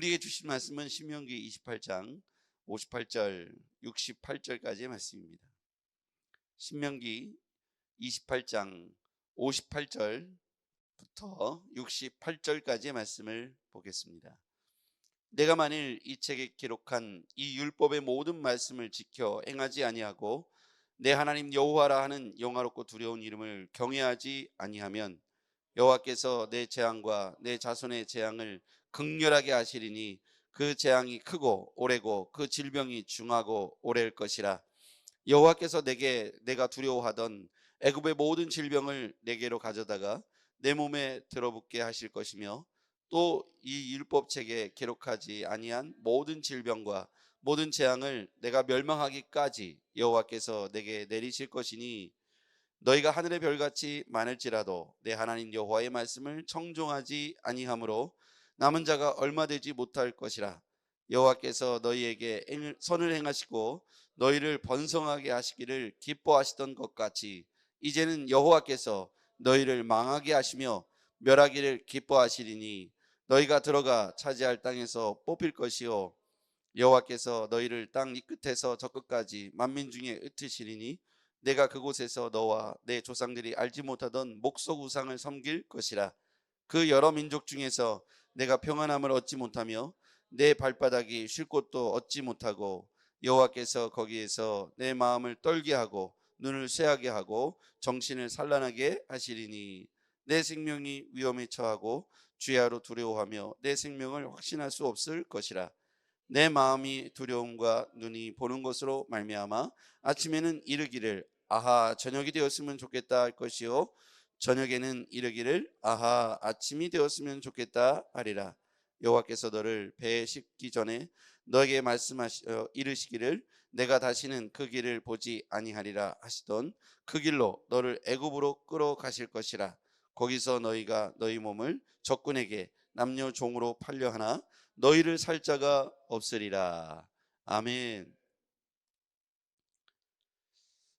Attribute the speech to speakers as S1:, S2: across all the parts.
S1: 우리에게 주신 말씀은 신명기 28장 58절 68절까지의 말씀입니다. 신명기 28장 58절부터 68절까지의 말씀을 보겠습니다. 내가 만일 이 책에 기록한 이 율법의 모든 말씀을 지켜 행하지 아니하고 내 하나님 여호와라 하는 영화롭고 두려운 이름을 경외하지 아니하면 여호와께서 내 재앙과 내 자손의 재앙을 극렬하게 하시리니 그 재앙이 크고 오래고 그 질병이 중하고 오래일 것이라. 여호와께서 내게 내가 두려워하던 애굽의 모든 질병을 내게로 가져다가 내 몸에 들어붙게 하실 것이며 또 이 율법책에 기록하지 아니한 모든 질병과 모든 재앙을 내가 멸망하기까지 여호와께서 내게 내리실 것이니 너희가 하늘의 별같이 많을지라도 내 하나님 여호와의 말씀을 청종하지 아니하므로 남은 자가 얼마 되지 못할 것이라. 여호와께서 너희에게 행- 선을 행하시고 너희를 번성하게 하시기를 기뻐하시던 것 같이 이제는 여호와께서 너희를 망하게 하시며 멸하기를 기뻐하시리니 너희가 들어가 차지할 땅에서 뽑힐 것이요. 여호와께서 너희를 땅 이 끝에서 저 끝까지 만민 중에 흩으시리니 내가 그곳에서 너와 내 조상들이 알지 못하던 목석 우상을 섬길 것이라. 그 여러 민족 중에서 내가 평안함을 얻지 못하며 내 발바닥이 쉴 곳도 얻지 못하고 여호와께서 거기에서 내 마음을 떨게 하고 눈을 쇠하게 하고 정신을 산란하게 하시리니 내 생명이 위험에 처하고 주야로 두려워하며 내 생명을 확신할 수 없을 것이라. 내 마음이 두려움과 눈이 보는 것으로 말미암아 아침에는 이르기를 아하 저녁이 되었으면 좋겠다 할 것이요 저녁에는 이르기를 아하 아침이 되었으면 좋겠다 하리라. 여호와께서 너를 배에 싣기 전에 너에게 말씀하시 어, 이르시기를 내가 다시는 그 길을 보지 아니하리라 하시던 그 길로 너를 애굽으로 끌어가실 것이라. 거기서 너희가 너희 몸을 적군에게 남녀 종으로 팔려 하나 너희를 살 자가 없으리라. 아멘.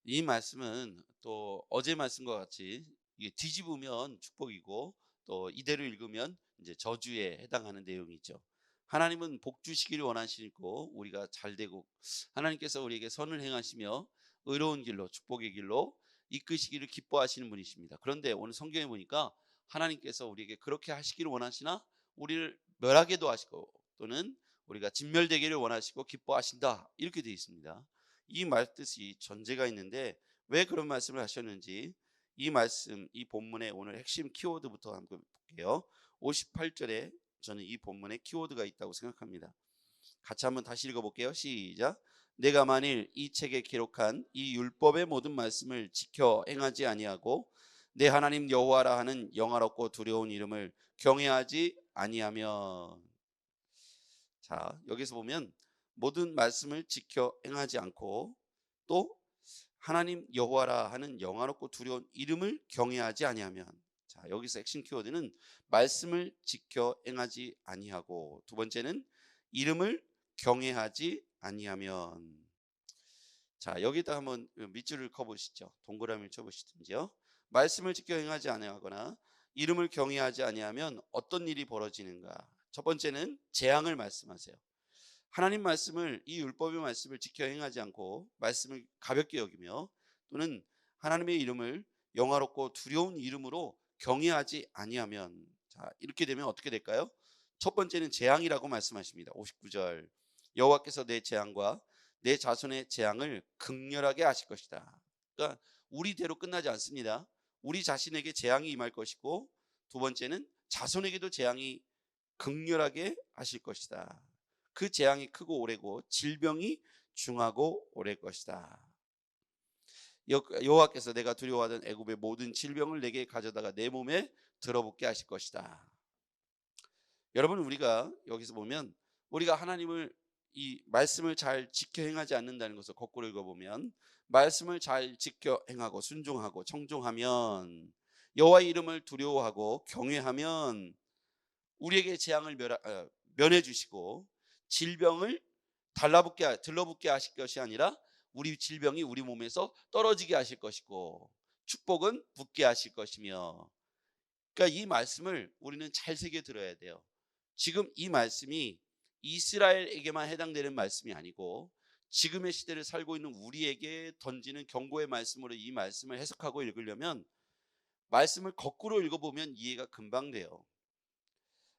S1: 이 말씀은 또 어제 말씀과 같이 이게 뒤집으면 축복이고 또 이대로 읽으면 이제 저주에 해당하는 내용이죠. 하나님은 복 주시기를 원하시고 우리가 잘 되고 하나님께서 우리에게 선을 행하시며 의로운 길로 축복의 길로 이끄시기를 기뻐하시는 분이십니다. 그런데 오늘 성경에 보니까 하나님께서 우리에게 그렇게 하시기를 원하시나 우리를 멸하게도 하시고 또는 우리가 진멸되기를 원하시고 기뻐하신다 이렇게 되어 있습니다. 이 말 뜻이 전제가 있는데 왜 그런 말씀을 하셨는지 이 말씀 이 본문의 오늘 핵심 키워드부터 한번 볼게요. 58절에 저는 이 본문에 키워드가 있다고 생각합니다. 같이 한번 다시 읽어볼게요. 시작. 내가 만일 이 책에 기록한 이 율법의 모든 말씀을 지켜 행하지 아니하고 내 하나님 여호와라 하는 영화롭고 두려운 이름을 경외하지 아니하면 자 여기서 보면 모든 말씀을 지켜 행하지 않고 또 하나님 여호와라 하는 영화롭고 두려운 이름을 경외하지 아니하면 자 여기서 핵심 키워드는 말씀을 지켜 행하지 아니하고 두 번째는 이름을 경외하지 아니하면. 자 여기다 한번 밑줄을 커보시죠. 동그라미를 쳐보시든지요. 말씀을 지켜 행하지 아니하거나 이름을 경외하지 아니하면 어떤 일이 벌어지는가? 첫 번째는 재앙을 말씀하세요 하나님 말씀을 이 율법의 말씀을 지켜 행하지 않고 말씀을 가볍게 여기며 또는 하나님의 이름을 영화롭고 두려운 이름으로 경외하지 아니하면 자 이렇게 되면 어떻게 될까요? 첫 번째는 재앙이라고 말씀하십니다. 59절 여호와께서 내 재앙과 내 자손의 재앙을 극렬하게 하실 것이다. 그러니까 우리대로 끝나지 않습니다. 우리 자신에게 재앙이 임할 것이고 두 번째는 자손에게도 재앙이 극렬하게 하실 것이다. 그 재앙이 크고 오래고 질병이 중하고 오래 것이다. 여- 여호와께서 내가 두려워하던 애굽의 모든 질병을 내게 가져다가 내 몸에 들어붙게 하실 것이다. 여러분 우리가 여기서 보면 우리가 하나님을 이 말씀을 잘 지켜 행하지 않는다는 것을 거꾸로 읽어보면 말씀을 잘 지켜 행하고 순종하고 청종하면 여호와의 이름을 두려워하고 경외하면 우리에게 재앙을 어, 면해 주시고 질병을 달라붙게 하- 들러붙게 하실 것이 아니라 우리 질병이 우리 몸에서 떨어지게 하실 것이고 축복은 붙게 하실 것이며 그러니까 이 말씀을 우리는 잘 새겨 들어야 돼요. 지금 이 말씀이 이스라엘에게만 해당되는 말씀이 아니고 지금의 시대를 살고 있는 우리에게 던지는 경고의 말씀으로 이 말씀을 해석하고 읽으려면 말씀을 거꾸로 읽어보면 이해가 금방 돼요.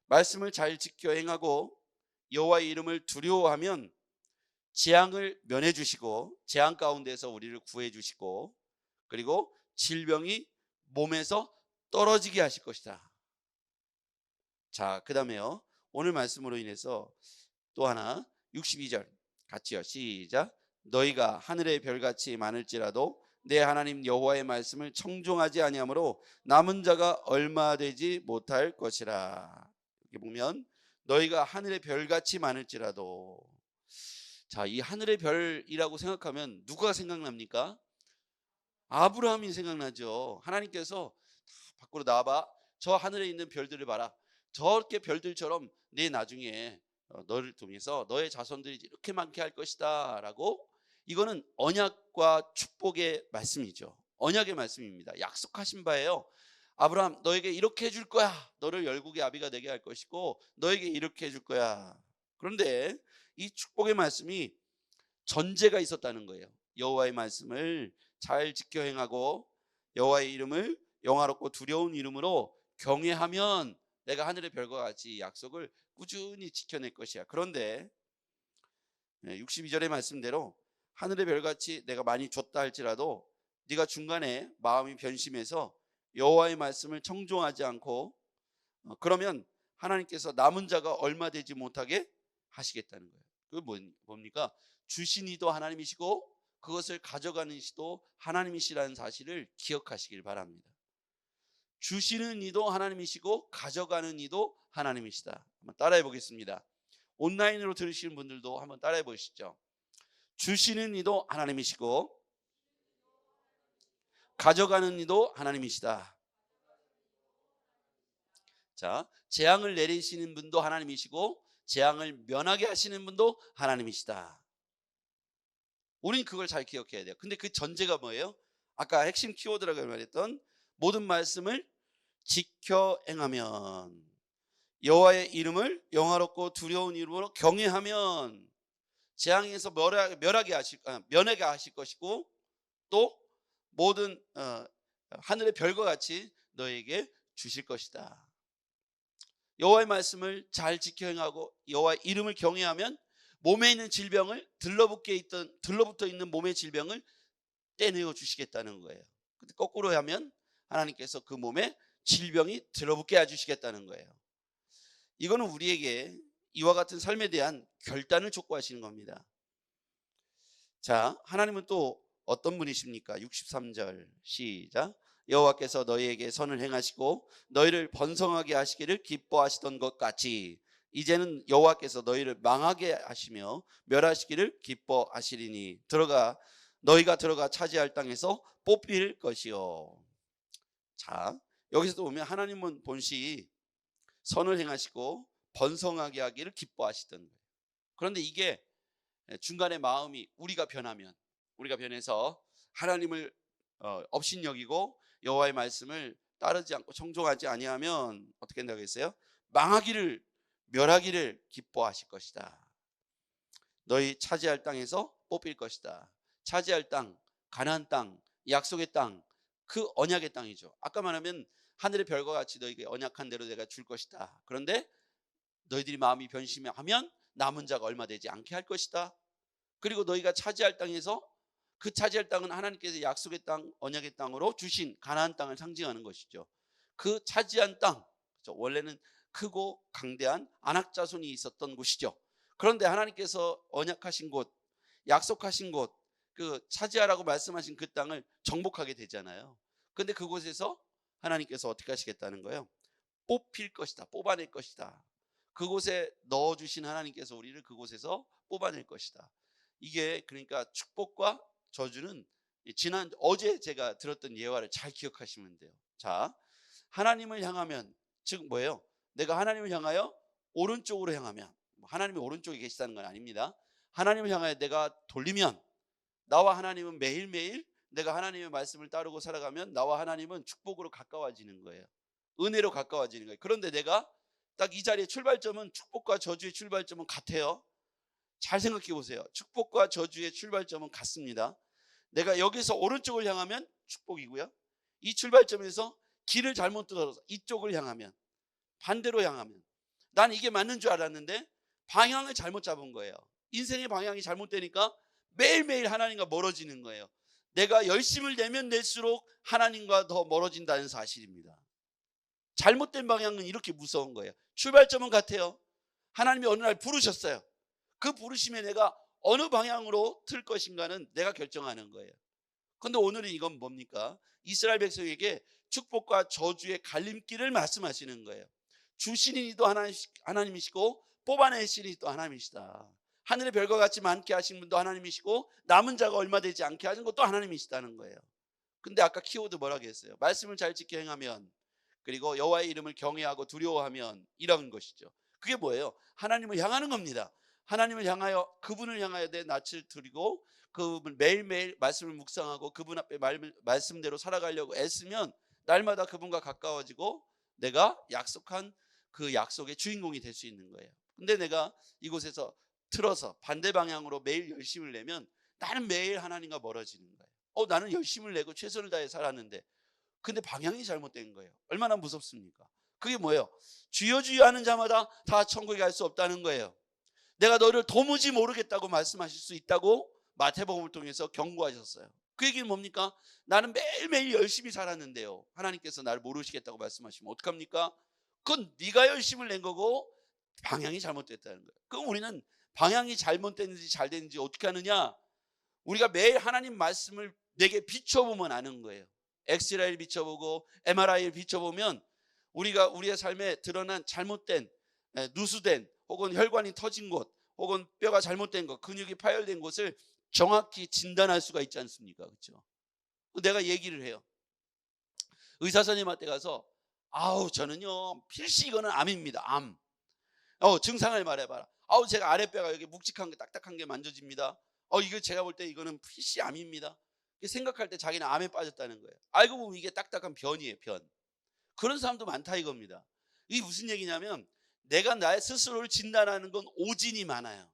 S1: 말씀을 잘 지켜 행하고 여호와의 이름을 두려워하면 재앙을 면해 주시고 재앙 가운데서 우리를 구해 주시고 그리고 질병이 몸에서 떨어지게 하실 것이다. 자, 그다음에요. 오늘 말씀으로 인해서 또 하나 62절 같이요. 시작. 너희가 하늘의 별같이 많을지라도 내 하나님 여호와의 말씀을 청종하지 아니하므로 남은 자가 얼마 되지 못할 것이라. 이렇게 보면 너희가 하늘의 별같이 많을지라도 자, 이 하늘의 별이라고 생각하면 누가 생각납니까? 아브라함이 생각나죠. 하나님께서 밖으로 나와봐. 저 하늘에 있는 별들을 봐라. 저렇게 별들처럼 내 나중에 어, 너를 통해서 너의 자손들이 이렇게 많게 할 것이다 라고 이거는 언약과 축복의 말씀이죠. 언약의 말씀입니다. 약속하신 바예요. 아브라함 너에게 이렇게 해줄 거야. 너를 열국의 아비가 되게 할 것이고 너에게 이렇게 해줄 거야. 그런데 이 축복의 말씀이 전제가 있었다는 거예요. 여호와의 말씀을 잘 지켜 행하고 여호와의 이름을 영화롭고 두려운 이름으로 경외하면 내가 하늘의 별과 같이 약속을 꾸준히 지켜낼 것이야. 그런데 62절의 말씀대로 하늘의 별같이 내가 많이 줬다 할지라도 네가 중간에 마음이 변심해서 여호와의 말씀을 청종하지 않고 어, 그러면 하나님께서 남은 자가 얼마 되지 못하게 하시겠다는 거예요. 그 뭡니까? 주신 이도 하나님이시고 그것을 가져가는 이도 하나님이시라는 사실을 기억하시길 바랍니다. 주시는 이도 하나님이시고 가져가는 이도 하나님이시다. 한번 따라해 보겠습니다. 온라인으로 들으시는 분들도 한번 따라해 보시죠. 주시는 이도 하나님이시고 가져가는 이도 하나님이시다. 자, 재앙을 내리시는 분도 하나님이시고 재앙을 면하게 하시는 분도 하나님이시다. 우린 그걸 잘 기억해야 돼요. 근데 그 전제가 뭐예요? 아까 핵심 키워드라고 말했던 모든 말씀을 지켜 행하면 여호와의 이름을 영화롭고 두려운 이름으로 경외하면 재앙에서 멸하게, 하실 아, 면하게 하실 것이고 또 모든 어, 하늘의 별과 같이 너에게 주실 것이다. 여호와의 말씀을 잘 지켜 행하고 여호와의 이름을 경외하면 몸에 있는 질병을 들러붙게 있던 들러붙어 있는 몸의 질병을 떼내어 주시겠다는 거예요. 근데 거꾸로 하면 하나님께서 그 몸에 질병이 들어붙게 해 주시겠다는 거예요. 이거는 우리에게 이와 같은 삶에 대한 결단을 촉구하시는 겁니다. 자, 하나님은 또 어떤 분이십니까? 63절 시작. 여호와께서 너희에게 선을 행하시고 너희를 번성하게 하시기를 기뻐하시던 것 같이 이제는 여호와께서 너희를 망하게 하시며 멸하시기를 기뻐하시리니 들어가 너희가 들어가 차지할 땅에서 뽑힐 것이요. 자, 여기서도 보면 하나님은 본시 선을 행하시고 번성하게 하기를 기뻐하시던. 그런데 이게 중간에 마음이 우리가 변하면 우리가 변해서 하나님을 어, 업신여기고 여호와의 말씀을 따르지 않고 청종하지 아니하면 어떻게 된다고 했어요? 망하기를 멸하기를 기뻐하실 것이다. 너희 차지할 땅에서 뽑힐 것이다. 차지할 땅, 가나안 땅, 약속의 땅, 그 언약의 땅이죠. 아까 말하면 하늘의 별과 같이 너에게 언약한 대로 내가 줄 것이다. 그런데 너희들이 마음이 변심하면 남은 자가 얼마 되지 않게 할 것이다. 그리고 너희가 차지할 땅에서 그 차지할 땅은 하나님께서 약속의 땅, 언약의 땅으로 주신 가나안 땅을 상징하는 것이죠. 그 차지한 땅, 그렇죠? 원래는 크고 강대한 안악 자손이 있었던 곳이죠. 그런데 하나님께서 언약하신 곳, 약속하신 곳, 그 차지하라고 말씀하신 그 땅을 정복하게 되잖아요. 근데 그곳에서 하나님께서 어떻게 하시겠다는 거예요? 뽑힐 것이다. 뽑아낼 것이다. 그곳에 넣어 주신 하나님께서 우리를 그곳에서 뽑아낼 것이다. 이게 그러니까 축복과 저주는 지난 어제 제가 들었던 예화를 잘 기억하시면 돼요. 자, 하나님을 향하면 즉 뭐예요? 내가 하나님을 향하여 오른쪽으로 향하면 뭐 하나님이 오른쪽에 계시다는 건 아닙니다. 하나님을 향하여 내가 돌리면 나와 하나님은 매일매일 내가 하나님의 말씀을 따르고 살아가면 나와 하나님은 축복으로 가까워지는 거예요. 은혜로 가까워지는 거예요. 그런데 내가 딱 이 자리의 출발점은 축복과 저주의 출발점은 같아요. 잘 생각해 보세요. 축복과 저주의 출발점은 같습니다. 내가 여기서 오른쪽을 향하면 축복이고요. 이 출발점에서 길을 잘못 들어서 이쪽을 향하면 반대로 향하면 난 이게 맞는 줄 알았는데 방향을 잘못 잡은 거예요. 인생의 방향이 잘못되니까 매일매일 하나님과 멀어지는 거예요. 내가 열심을 내면 낼수록 하나님과 더 멀어진다는 사실입니다. 잘못된 방향은 이렇게 무서운 거예요. 출발점은 같아요. 하나님이 어느 날 부르셨어요. 그 부르심에 내가 어느 방향으로 틀 것인가는 내가 결정하는 거예요. 근데 오늘은 이건 뭡니까? 이스라엘 백성에게 축복과 저주의 갈림길을 말씀하시는 거예요. 주신이도 하나님 이시고 뽑아내시니 또 하나님이시다. 하늘의 별과 같이 많게 하신 분도 하나님이시고 남은 자가 얼마 되지 않게 하는 것도 하나님이시다는 거예요. 근데 아까 키워드 뭐라고 했어요? 말씀을 잘 지켜 행하면 그리고 여호와의 이름을 경외하고 두려워하면 이런 것이죠. 그게 뭐예요? 하나님을 향하는 겁니다. 하나님을 향하여 그분을 향하여 내 낯을 드리고 그분 매일매일 말씀을 묵상하고 그분 앞에 말, 말씀대로 살아가려고 애쓰면 날마다 그분과 가까워지고 내가 약속한 그 약속의 주인공이 될 수 있는 거예요. 근데 내가 이곳에서 틀어서 반대 방향으로 매일 열심을 내면 나는 매일 하나님과 멀어지는 거예요. 어, 나는 열심을 내고 최선을 다해 살았는데 근데 방향이 잘못된 거예요. 얼마나 무섭습니까? 그게 뭐예요? 주여 주여 하는 자마다 다 천국에 갈 수 없다는 거예요. 내가 너를 도무지 모르겠다고 말씀하실 수 있다고 마태복음을 통해서 경고하셨어요. 그 얘기는 뭡니까? 나는 매일매일 열심히 살았는데요. 하나님께서 나를 모르시겠다고 말씀하시면 어떡합니까? 그건 네가 열심을 낸 거고 방향이 잘못됐다는 거예요. 그럼 우리는 방향이 잘못됐는지 잘 됐는지 어떻게 하느냐? 우리가 매일 하나님 말씀을 내게 비춰보면 아는 거예요. 엑스라이를 비춰보고 MRI를 비춰보면 우리가 우리의 삶에 드러난 잘못된 누수된 혹은 혈관이 터진 곳 혹은 뼈가 잘못된 것 근육이 파열된 곳을 정확히 진단할 수가 있지 않습니까? 그렇죠? 내가 얘기를 해요. 의사 선생님한테 가서 아우 저는요 필시 이거는 암입니다. 암. 어 증상을 말해봐라. 아우 제가 아랫배가 여기 묵직한 게 딱딱한 게 만져집니다. 어 이거 제가 볼 때 이거는 필시 암입니다. 생각할 때 자기는 암에 빠졌다는 거예요. 알고 보면 이게 딱딱한 변이에요, 변. 그런 사람도 많다 이겁니다. 이게 무슨 얘기냐면 내가 나의 스스로를 진단하는 건 오진이 많아요.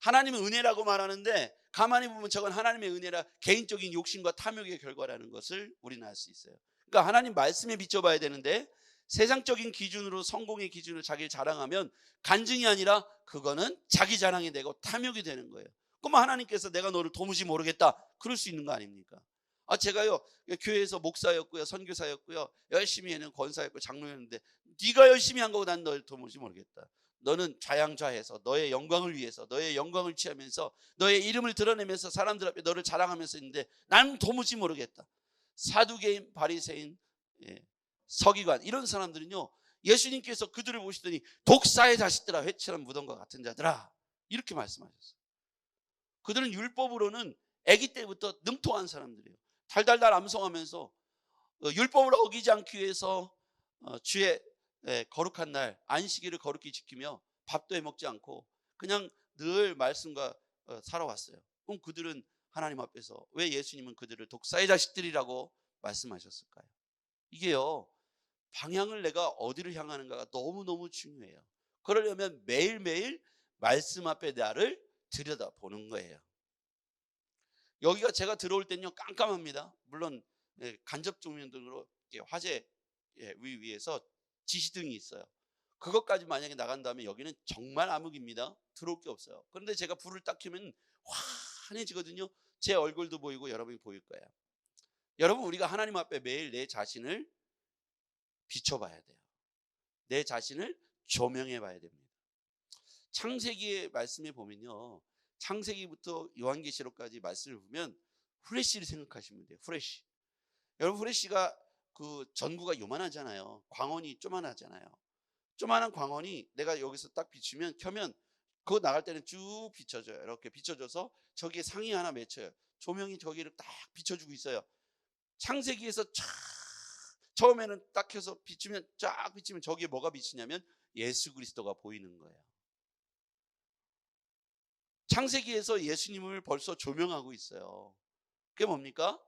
S1: 하나님은 은혜라고 말하는데 가만히 보면 저건 하나님의 은혜라 개인적인 욕심과 탐욕의 결과라는 것을 우리는 알 수 있어요. 그러니까 하나님 말씀에 비춰봐야 되는데 세상적인 기준으로 성공의 기준으로 자기를 자랑하면 간증이 아니라 그거는 자기 자랑이 되고 탐욕이 되는 거예요. 그럼 하나님께서 내가 너를 도무지 모르겠다. 그럴 수 있는 거 아닙니까? 아 제가요 교회에서 목사였고요 선교사였고요 열심히 하는 권사였고 장로였는데 네가 열심히 한 거고 난 너를 도무지 모르겠다. 너는 좌양좌해서 너의 영광을 위해서 너의 영광을 취하면서 너의 이름을 드러내면서 사람들 앞에 너를 자랑하면서 있는데 나는 도무지 모르겠다. 사두개인, 바리새인, 예, 서기관 이런 사람들은요 예수님께서 그들을 보시더니 독사의 자식들아 회칠한 무덤과 같은 자들아 이렇게 말씀하셨어요. 그들은 율법으로는 아기 때부터 능통한 사람들이에요. 달달달 암송하면서 어, 율법을 어기지 않기 위해서 어, 주의 예, 거룩한 날 안식일을 거룩히 지키며 밥도 해 먹지 않고 그냥 늘 말씀과 어, 살아왔어요. 그럼 그들은 하나님 앞에서 왜 예수님은 그들을 독사의 자식들이라고 말씀하셨을까요? 이게요 방향을 내가 어디를 향하는가가 너무너무 중요해요. 그러려면 매일매일 말씀 앞에 나를 들여다보는 거예요. 여기가 제가 들어올 때는요 깜깜합니다. 물론 예, 간접 조명 등으로 화재 예, 위 위에서 지시등이 있어요. 그것까지 만약에 나간다면 여기는 정말 암흑입니다. 들어올 게 없어요. 그런데 제가 불을 딱 켜면 환해지거든요. 제 얼굴도 보이고 여러분이 보일 거예요. 여러분 우리가 하나님 앞에 매일 내 자신을 비춰봐야 돼요. 내 자신을 조명해 봐야 됩니다. 창세기의 말씀에 보면요. 창세기부터 요한계시록까지 말씀을 보면 후레쉬를 생각하시면 돼요. 후레쉬. 여러분 후레쉬가 그 전구가 요만하잖아요. 광원이 쪼만하잖아요. 쪼만한 광원이 내가 여기서 딱 비추면 켜면 그거 나갈 때는 쭉 비춰져요. 이렇게 비춰져서 저기에 상이 하나 맺혀요. 조명이 저기를 딱 비춰주고 있어요. 창세기에서 쫙 처음에는 딱 켜서 비추면 쫙 비추면 저기에 뭐가 비치냐면 예수 그리스도가 보이는 거예요. 창세기에서 예수님을 벌써 조명하고 있어요. 그게 뭡니까?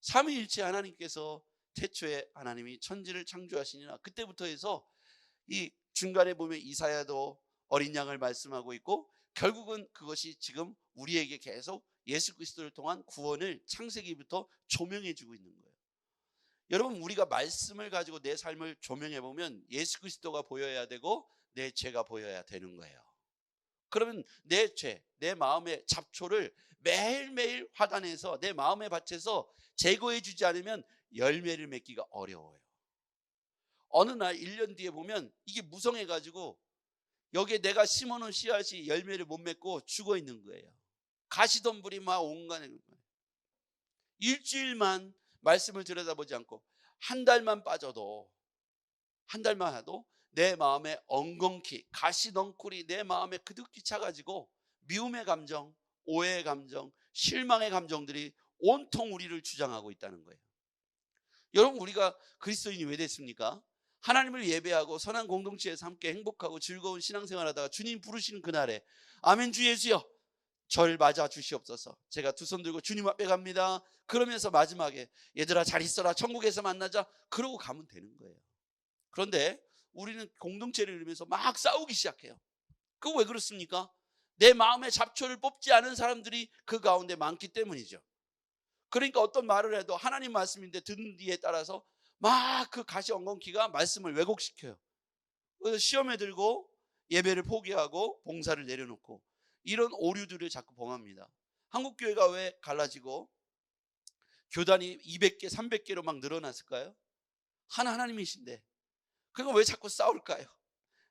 S1: 삼위일체 하나님께서 태초에 하나님이 천지를 창조하시니라 그때부터 해서 이 중간에 보면 이사야도 어린 양을 말씀하고 있고 결국은 그것이 지금 우리에게 계속 예수 그리스도를 통한 구원을 창세기부터 조명해 주고 있는 거예요. 여러분 우리가 말씀을 가지고 내 삶을 조명해 보면 예수 그리스도가 보여야 되고 내 죄가 보여야 되는 거예요. 그러면 내 죄, 내 마음의 잡초를 매일매일 화단에서 내 마음의 밭에서 제거해 주지 않으면 열매를 맺기가 어려워요. 어느 날 1년 뒤에 보면 이게 무성해 가지고 여기에 내가 심어놓은 씨앗이 열매를 못 맺고 죽어 있는 거예요. 가시덤불이 막 온간에 일주일만 말씀을 들여다보지 않고 한 달만 빠져도 한 달만 해도 내 마음에 엉겅퀴 가시덩굴이 내 마음에 그득히 차가지고 미움의 감정, 오해의 감정, 실망의 감정들이 온통 우리를 주장하고 있다는 거예요. 여러분 우리가 그리스도인이 왜 됐습니까? 하나님을 예배하고 선한 공동체에서 함께 행복하고 즐거운 신앙생활 하다가 주님 부르시는 그날에 아멘 주 예수여 절 맞아 주시옵소서. 제가 두 손 들고 주님 앞에 갑니다. 그러면서 마지막에 얘들아 잘 있어라 천국에서 만나자 그러고 가면 되는 거예요. 그런데 우리는 공동체를 이루면서 막 싸우기 시작해요. 그거 왜 그렇습니까? 내 마음의 잡초를 뽑지 않은 사람들이 그 가운데 많기 때문이죠. 그러니까 어떤 말을 해도 하나님 말씀인데 듣는 뒤에 따라서 막 그 가시 엉겅퀴가 말씀을 왜곡시켜요. 그래서 시험에 들고 예배를 포기하고 봉사를 내려놓고 이런 오류들을 자꾸 범합니다. 한국 교회가 왜 갈라지고 교단이 200개, 300개로 막 늘어났을까요? 하나 하나님이신데 그거 왜 자꾸 싸울까요?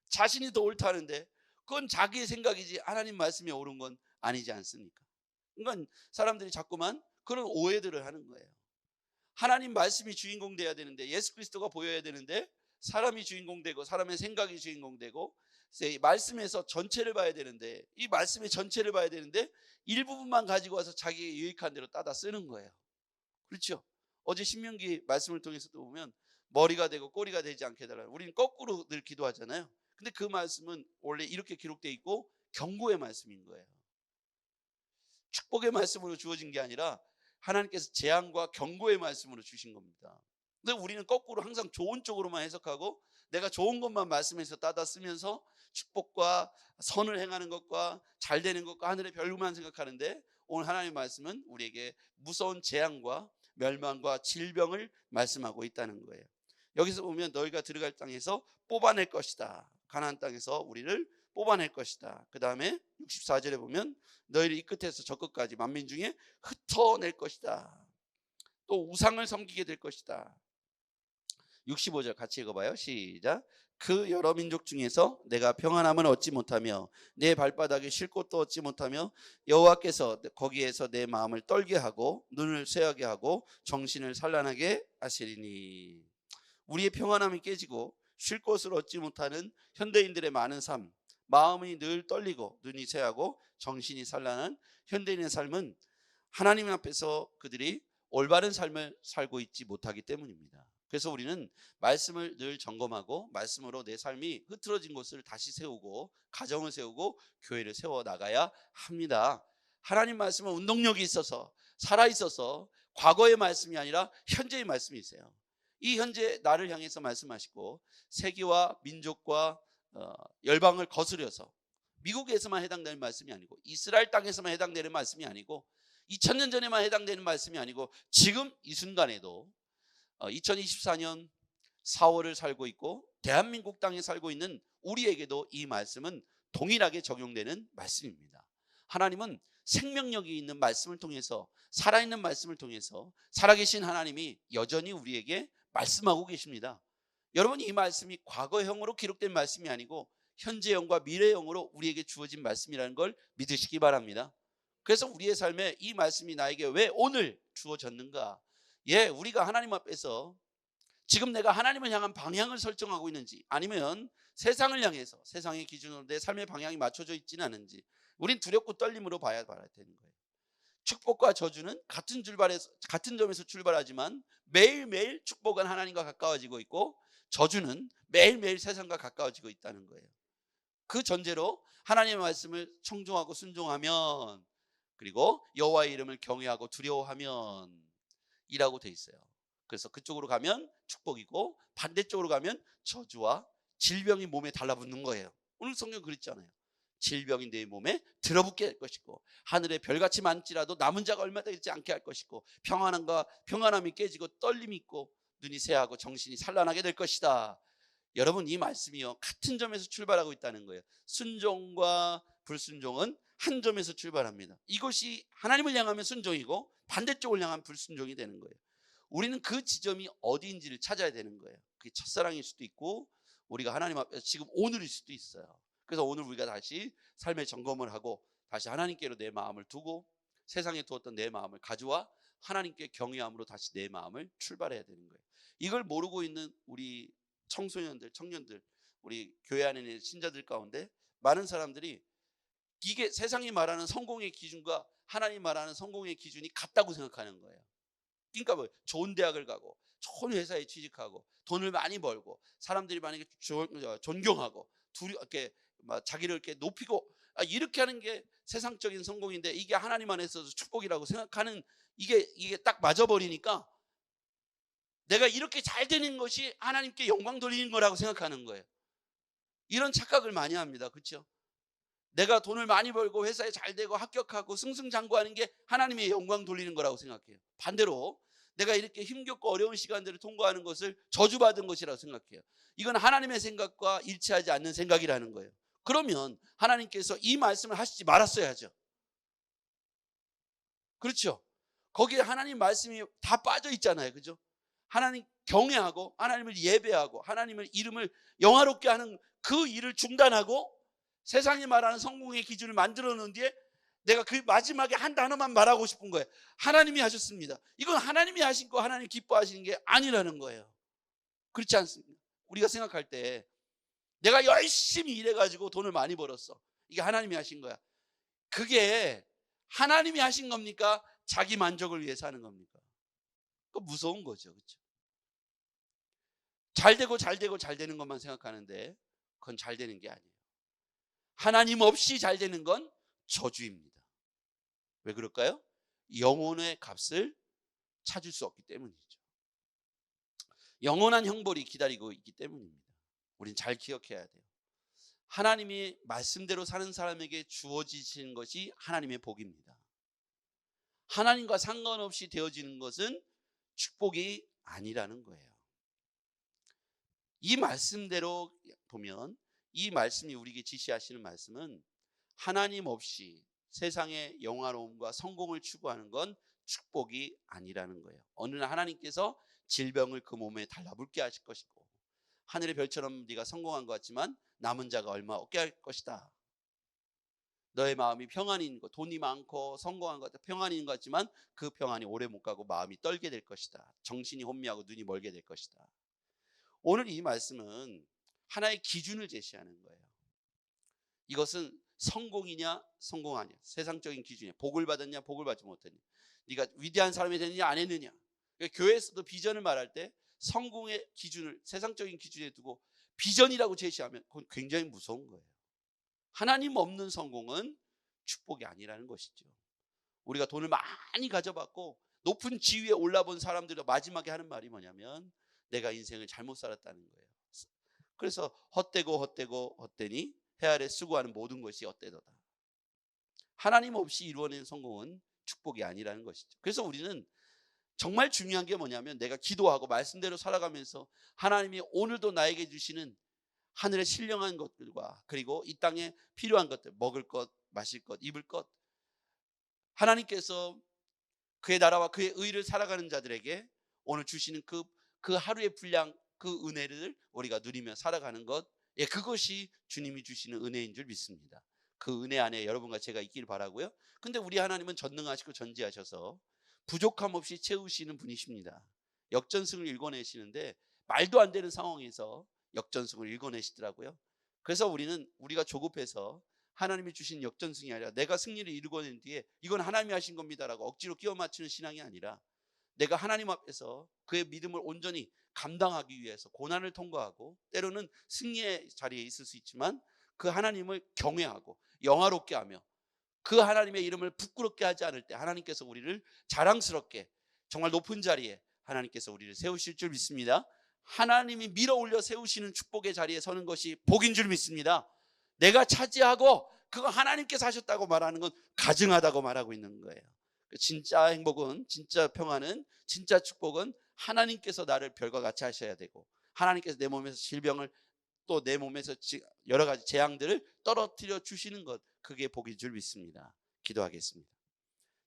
S1: 자신이 더 옳다는데 그건 자기의 생각이지 하나님 말씀이 옳은 건 아니지 않습니까? 그러니까 사람들이 자꾸만 그런 오해들을 하는 거예요. 하나님 말씀이 주인공 돼야 되는데 예수 그리스도가 보여야 되는데 사람이 주인공 되고 사람의 생각이 주인공 되고 말씀에서 전체를 봐야 되는데 이 말씀의 전체를 봐야 되는데 일부분만 가지고 와서 자기의 유익한 대로 따다 쓰는 거예요. 그렇죠? 어제 신명기 말씀을 통해서도 보면 머리가 되고 꼬리가 되지 않게 해달라. 우리는 거꾸로 늘 기도하잖아요. 근데 그 말씀은 원래 이렇게 기록되어 있고 경고의 말씀인 거예요. 축복의 말씀으로 주어진 게 아니라 하나님께서 재앙과 경고의 말씀으로 주신 겁니다. 근데 우리는 거꾸로 항상 좋은 쪽으로만 해석하고 내가 좋은 것만 말씀해서 따다 쓰면서 축복과 선을 행하는 것과 잘 되는 것과 하늘의 별만 생각하는데 오늘 하나님의 말씀은 우리에게 무서운 재앙과 멸망과 질병을 말씀하고 있다는 거예요. 여기서 보면 너희가 들어갈 땅에서 뽑아낼 것이다. 가나안 땅에서 우리를 뽑아낼 것이다. 그 다음에 64절에 보면 너희를 이 끝에서 저 끝까지 만민 중에 흩어낼 것이다. 또 우상을 섬기게 될 것이다. 65절 같이 읽어봐요. 시작. 그 여러 민족 중에서 내가 평안함을 얻지 못하며 내 발바닥에 쉴 곳도 얻지 못하며 여호와께서 거기에서 내 마음을 떨게 하고 눈을 쇠하게 하고 정신을 산란하게 하시리니 우리의 평안함이 깨지고 쉴 곳을 얻지 못하는 현대인들의 많은 삶 마음이 늘 떨리고 눈이 쇠하고 정신이 산란한 현대인의 삶은 하나님 앞에서 그들이 올바른 삶을 살고 있지 못하기 때문입니다. 그래서 우리는 말씀을 늘 점검하고 말씀으로 내 삶이 흐트러진 곳을 다시 세우고 가정을 세우고 교회를 세워 나가야 합니다. 하나님 말씀은 운동력이 있어서 살아 있어서 과거의 말씀이 아니라 현재의 말씀이 있어요. 이 현재 나를 향해서 말씀하시고 세계와 민족과 어, 열방을 거스려서 미국에서만 해당되는 말씀이 아니고 이스라엘 땅에서만 해당되는 말씀이 아니고 2000년 전에만 해당되는 말씀이 아니고 지금 이 순간에도 2024년 어, 4월을 살고 있고 대한민국 땅에 살고 있는 우리에게도 이 말씀은 동일하게 적용되는 말씀입니다. 하나님은 생명력이 있는 말씀을 통해서 살아있는 말씀을 통해서 살아계신 하나님이 여전히 우리에게 말씀하고 계십니다. 여러분 이 말씀이 과거형으로 기록된 말씀이 아니고 현재형과 미래형으로 우리에게 주어진 말씀이라는 걸 믿으시기 바랍니다. 그래서 우리의 삶에 이 말씀이 나에게 왜 오늘 주어졌는가? 예, 우리가 하나님 앞에서 지금 내가 하나님을 향한 방향을 설정하고 있는지 아니면 세상을 향해서 세상의 기준으로 내 삶의 방향이 맞춰져 있지는 않은지 우린 두렵고 떨림으로 봐야 봐야 되는 거예요. 축복과 저주는 같은 출발에서 같은 점에서 출발하지만 매일매일 축복은 하나님과 가까워지고 있고 저주는 매일매일 세상과 가까워지고 있다는 거예요. 그 전제로 하나님의 말씀을 청종하고 순종하면 그리고 여호와의 이름을 경외하고 두려워하면 이라고 돼 있어요. 그래서 그쪽으로 가면 축복이고 반대쪽으로 가면 저주와 질병이 몸에 달라붙는 거예요. 오늘 성경 그랬잖아요. 질병이 내 몸에 들어붙게 할 것이고 하늘에 별같이 많지라도 남은 자가 얼마 되지 않게 할 것이고 평안함과 평안함이 깨지고 떨림이 있고 눈이 새하고 정신이 산란하게 될 것이다. 여러분 이 말씀이요 같은 점에서 출발하고 있다는 거예요. 순종과 불순종은 한 점에서 출발합니다. 이것이 하나님을 향하면 순종이고 반대쪽을 향한 불순종이 되는 거예요. 우리는 그 지점이 어디인지를 찾아야 되는 거예요. 그게 첫사랑일 수도 있고 우리가 하나님 앞에서 지금 오늘일 수도 있어요. 그래서 오늘 우리가 다시 삶의 점검을 하고 다시 하나님께로 내 마음을 두고 세상에 두었던 내 마음을 가져와 하나님께 경외함으로 다시 내 마음을 출발해야 되는 거예요. 이걸 모르고 있는 우리 청소년들, 청년들, 우리 교회 안에 있는 신자들 가운데 많은 사람들이 이게 세상이 말하는 성공의 기준과 하나님 말하는 성공의 기준이 같다고 생각하는 거예요. 그러니까 뭐 좋은 대학을 가고 좋은 회사에 취직하고 돈을 많이 벌고 사람들이 만약에 존경하고 둘이 이렇게 막 자기를 이렇게 높이고 아, 이렇게 하는 게 세상적인 성공인데 이게 하나님 안에서 축복이라고 생각하는 이게 이게 딱 맞아버리니까 내가 이렇게 잘 되는 것이 하나님께 영광 돌리는 거라고 생각하는 거예요. 이런 착각을 많이 합니다. 그렇죠? 내가 돈을 많이 벌고 회사에 잘 되고 합격하고 승승장구하는 게 하나님의 영광 돌리는 거라고 생각해요. 반대로 내가 이렇게 힘겹고 어려운 시간들을 통과하는 것을 저주받은 것이라고 생각해요. 이건 하나님의 생각과 일치하지 않는 생각이라는 거예요. 그러면 하나님께서 이 말씀을 하시지 말았어야죠. 그렇죠? 거기에 하나님 말씀이 다 빠져 있잖아요. 그죠? 하나님 경외하고 하나님을 예배하고 하나님을 이름을 영화롭게 하는 그 일을 중단하고 세상이 말하는 성공의 기준을 만들어 놓은 뒤에 내가 그 마지막에 한 단어만 말하고 싶은 거예요. 하나님이 하셨습니다. 이건 하나님이 하신 거 하나님 기뻐하시는 게 아니라는 거예요. 그렇지 않습니까? 우리가 생각할 때 내가 열심히 일해가지고 돈을 많이 벌었어. 이게 하나님이 하신 거야. 그게 하나님이 하신 겁니까? 자기 만족을 위해서 하는 겁니까? 그 무서운 거죠. 그렇죠? 잘 되고 잘 되고 잘 되는 것만 생각하는데 그건 잘 되는 게 아니에요. 하나님 없이 잘 되는 건 저주입니다. 왜 그럴까요? 영혼의 값을 찾을 수 없기 때문이죠. 영원한 형벌이 기다리고 있기 때문입니다. 우린 잘 기억해야 돼요. 하나님이 말씀대로 사는 사람에게 주어지시는 것이 하나님의 복입니다. 하나님과 상관없이 되어지는 것은 축복이 아니라는 거예요. 이 말씀대로 보면 이 말씀이 우리에게 지시하시는 말씀은 하나님 없이 세상의 영화로움과 성공을 추구하는 건 축복이 아니라는 거예요. 어느 날 하나님께서 질병을 그 몸에 달라붙게 하실 것이고 하늘의 별처럼 네가 성공한 것 같지만 남은 자가 얼마 없게 할 것이다. 너의 마음이 있는 것, 돈이 많고 성공한 것 같아 있는 것 같지만 그 평안이 오래 못 가고 마음이 떨게 될 것이다. 정신이 혼미하고 눈이 멀게 될 것이다. 오늘 이 말씀은 하나의 기준을 제시하는 거예요. 이것은 성공이냐 성공 아니야. 세상적인 기준이야. 복을 받았냐 복을 받지 못했냐. 네가 위대한 사람이 됐느냐 안 했느냐. 그러니까 교회에서도 비전을 말할 때 성공의 기준을 세상적인 기준에 두고 비전이라고 제시하면 그건 굉장히 무서운 거예요. 하나님 없는 성공은 축복이 아니라는 것이죠. 우리가 돈을 많이 가져봤고 높은 지위에 올라본 사람들이 마지막에 하는 말이 뭐냐면 내가 인생을 잘못 살았다는 거예요. 그래서 헛되고 헛되고 헛되니 해 아래 수고하는 모든 것이 헛되도다. 하나님 없이 이루어낸 성공은 축복이 아니라는 것이죠. 그래서 우리는 정말 중요한 게 뭐냐면 내가 기도하고 말씀대로 살아가면서 하나님이 오늘도 나에게 주시는 하늘의 신령한 것들과 그리고 이 땅에 필요한 것들 먹을 것, 마실 것, 입을 것 하나님께서 그의 나라와 그의 의를 살아가는 자들에게 오늘 주시는 그, 그 하루의 분량 그 은혜를 우리가 누리며 살아가는 것 예, 그것이 주님이 주시는 은혜인 줄 믿습니다. 그 은혜 안에 여러분과 제가 있길 바라고요. 근데 우리 하나님은 전능하시고 전지하셔서 부족함 없이 채우시는 분이십니다. 역전승을 읽어내시는데 말도 안 되는 상황에서 역전승을 읽어내시더라고요. 그래서 우리는 우리가 조급해서 하나님이 주신 역전승이 아니라 내가 승리를 이루어낸 뒤에 이건 하나님이 하신 겁니다라고 억지로 끼워 맞추는 신앙이 아니라 내가 하나님 앞에서 그의 믿음을 온전히 감당하기 위해서 고난을 통과하고 때로는 승리의 자리에 있을 수 있지만 그 하나님을 경외하고 영화롭게 하며 그 하나님의 이름을 부끄럽게 하지 않을 때 하나님께서 우리를 자랑스럽게 정말 높은 자리에 하나님께서 우리를 세우실 줄 믿습니다. 하나님이 밀어 올려 세우시는 축복의 자리에 서는 것이 복인 줄 믿습니다. 내가 차지하고 그거 하나님께서 하셨다고 말하는 건 가증하다고 말하고 있는 거예요. 그 진짜 행복은 진짜 평안은 진짜 축복은 하나님께서 나를 별과 같이 하셔야 되고 하나님께서 내 몸에서 질병을 또 내 몸에서 지- 여러 가지 재앙들을 떨어뜨려 주시는 것 그게 복인 줄 믿습니다. 기도하겠습니다.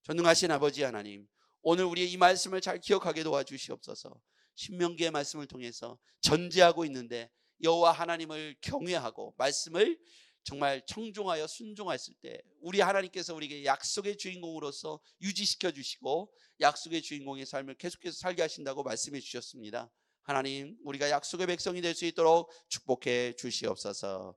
S1: 전능하신 아버지 하나님 오늘 우리의 이 말씀을 잘 기억하게 도와주시옵소서. 신명기의 말씀을 통해서 전제하고 있는데 여호와 하나님을 경외하고 말씀을 정말 청종하여 순종했을 때 우리 하나님께서 우리에게 약속의 주인공으로서 유지시켜 주시고 약속의 주인공의 삶을 계속해서 살게 하신다고 말씀해 주셨습니다. 하나님 우리가 약속의 백성이 될 수 있도록 축복해 주시옵소서.